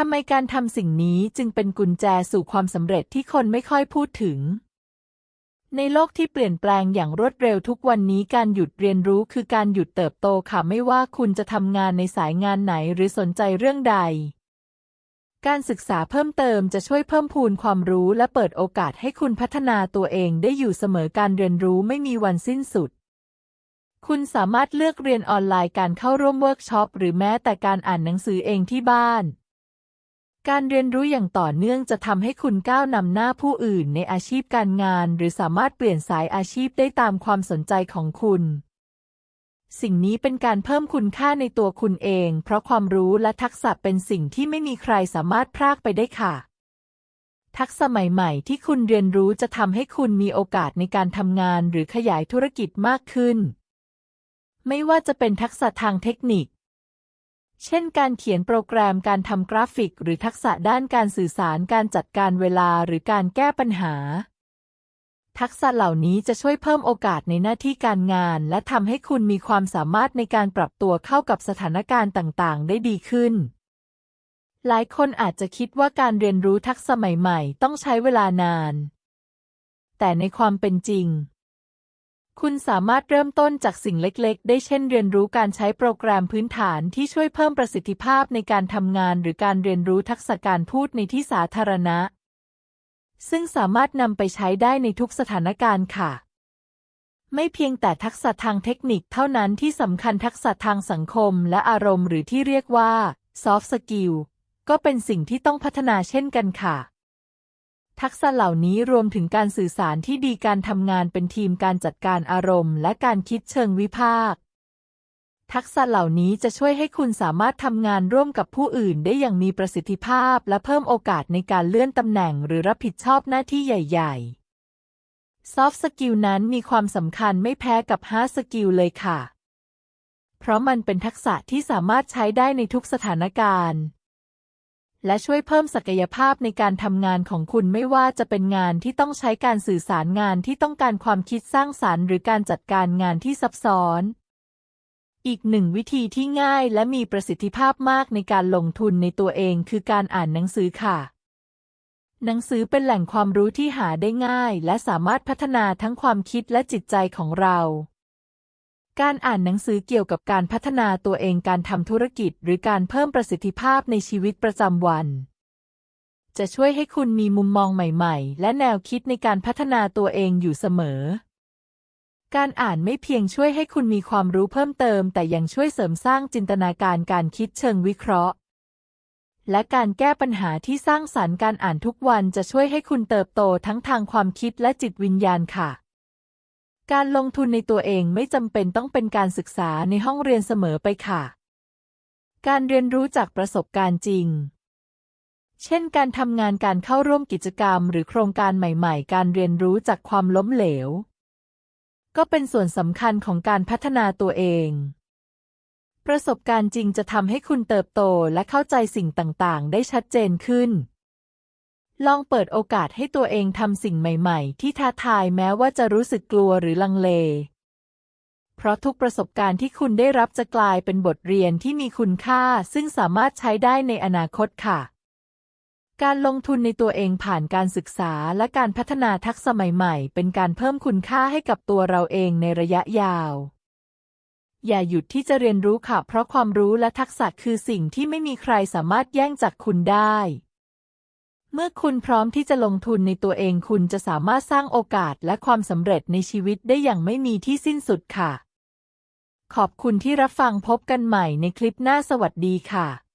ทำไมการทำสิ่งนี้จึงเป็นกุญแจสู่ความสำเร็จที่คนไม่ค่อยพูดถึง ในโลกที่เปลี่ยนแปลงอย่างรวดเร็วทุกวันนี้การหยุดเรียนรู้คือการหยุดเติบโตค่ะไม่ว่าคุณจะทำงานในสายงานไหนหรือสนใจเรื่องใด การศึกษาเพิ่มเติมจะช่วยเพิ่มพูนความรู้และเปิดโอกาสให้คุณพัฒนาตัวเองได้อยู่เสมอการเรียนรู้ไม่มีวันสิ้นสุดคุณสามารถเลือกเรียนออนไลน์การเข้าร่วมเวิร์กช็อปหรือแม้แต่การอ่านหนังสือเองที่บ้าน การเรียนรู้อย่างต่อเนื่องจะทำให้คุณก้าวนำหน้าผู้อื่นในอาชีพการงาน หรือสามารถเปลี่ยนสายอาชีพได้ตามความสนใจของคุณ สิ่งนี้เป็นการเพิ่มคุณค่าในตัวคุณเอง เพราะความรู้และทักษะเป็นสิ่งที่ไม่มีใครสามารถพรากไปได้ค่ะ ทักษะใหม่ ๆ ที่คุณเรียนรู้จะทำให้คุณมีโอกาสในการทำงาน หรือขยายธุรกิจมากขึ้น ไม่ว่าจะเป็นทักษะทางเทคนิค เช่นการเขียนโปรแกรมการทำกราฟิก หรือทักษะด้านการสื่อสารการจัดการเวลาหรือการแก้ปัญหา ทักษะเหล่านี้จะช่วยเพิ่มโอกาสในหน้าที่การงาน และทำให้คุณมีความสามารถในการปรับตัวเข้ากับสถานการณ์ต่างๆ ได้ดีขึ้น หลายคนอาจจะคิดว่าการเรียนรู้ทักษะใหม่ ๆ ต้องใช้เวลานาน แต่ในความเป็นจริง คุณสามารถเริ่มต้นจากสิ่งเล็กๆ ได้เช่นเรียนรู้การใช้โปรแกรมพื้นฐานที่ช่วยเพิ่มประสิทธิภาพในการทำงาน หรือการเรียนรู้ทักษะการพูดในที่สาธารณะ ซึ่งสามารถนำไปใช้ได้ในทุกสถานการณ์ค่ะ ไม่เพียงแต่ทักษะทางเทคนิคเท่านั้นที่สำคัญทักษะทางสังคมและอารมณ์หรือที่เรียกว่า soft skill ก็เป็นสิ่งที่ต้องพัฒนาเช่นกันค่ะ ทักษะเหล่านี้รวมถึงการสื่อสารที่ดีการทำงานเป็นทีมการจัดการอารมณ์ และการคิดเชิงวิพากษ์ทักษะเหล่านี้จะช่วยให้คุณสามารถทำงานร่วมกับผู้อื่นได้อย่างมีประสิทธิภาพ และเพิ่มโอกาสในการเลื่อนตำแหน่งหรือรับผิดชอบหน้าที่ใหญ่ๆ soft skill นั้นมีความสำคัญไม่แพ้กับ hard skill เลยค่ะ เพราะมันเป็นทักษะที่สามารถใช้ได้ในทุกสถานการณ์ และช่วยเพิ่มศักยภาพในการทำงานของคุณไม่ว่าจะเป็นงานที่ต้องใช้การสื่อสารงานที่ต้องการความคิดสร้างสรรค์ หรือการจัดการงานที่ซับซ้อน อีกหนึ่งวิธีที่ง่ายและมีประสิทธิภาพมากในการลงทุนในตัวเองคือการอ่านหนังสือค่ะ หนังสือเป็นแหล่งความรู้ที่หาได้ง่าย และสามารถพัฒนาทั้งความคิดและจิตใจของเรา การอ่านหนังสือเกี่ยวกับการพัฒนาตัวเองการทำธุรกิจ หรือการเพิ่มประสิทธิภาพในชีวิตประจำวัน จะช่วยให้คุณมีมุมมองใหม่ๆ และแนวคิดในการพัฒนาตัวเองอยู่เสมอ การอ่านไม่เพียงช่วยให้คุณมีความรู้เพิ่มเติม แต่ยังช่วยเสริมสร้างจินตนาการการคิดเชิงวิเคราะห์ และการแก้ปัญหาที่สร้างสรรค์การอ่านทุกวันจะช่วยให้คุณเติบโตทั้งทางความคิดและจิตวิญญาณค่ะ การลงทุนในตัวเองไม่จำเป็นต้องเป็นการศึกษาในห้องเรียนเสมอไปค่ะ การเรียนรู้จากประสบการณ์จริง เช่น การทำงานการเข้าร่วมกิจกรรม หรือโครงการใหม่ ๆ การเรียนรู้จากความล้มเหลว ก็เป็นส่วนสำคัญของการพัฒนาตัวเอง ประสบการณ์จริงจะทำให้คุณเติบโตและเข้าใจสิ่งต่าง ๆ ได้ชัดเจนขึ้น ลองเปิดโอกาสให้ตัวเองทำสิ่งใหม่ๆ ที่ท้าทายแม้ว่าจะรู้สึกกลัวหรือลังเล เพราะทุกประสบการณ์ที่คุณได้รับจะกลายเป็นบทเรียนที่มีคุณค่า ซึ่งสามารถใช้ได้ในอนาคตค่ะ การลงทุนในตัวเองผ่านการศึกษาและการพัฒนาทักษะใหม่ๆ เป็นการเพิ่มคุณค่าให้กับตัวเราเองในระยะยาว อย่าหยุดที่จะเรียนรู้ค่ะ เพราะความรู้และทักษะคือสิ่งที่ไม่มีใครสามารถแย่งจากคุณได้ เมื่อคุณพร้อมที่จะลงทุนในตัวเองคุณจะสามารถสร้างโอกาสและความสำเร็จในชีวิตได้อย่างไม่มีที่สิ้นสุดค่ะ ขอบคุณที่รับฟังพบกันใหม่ในคลิปหน้าสวัสดีค่ะ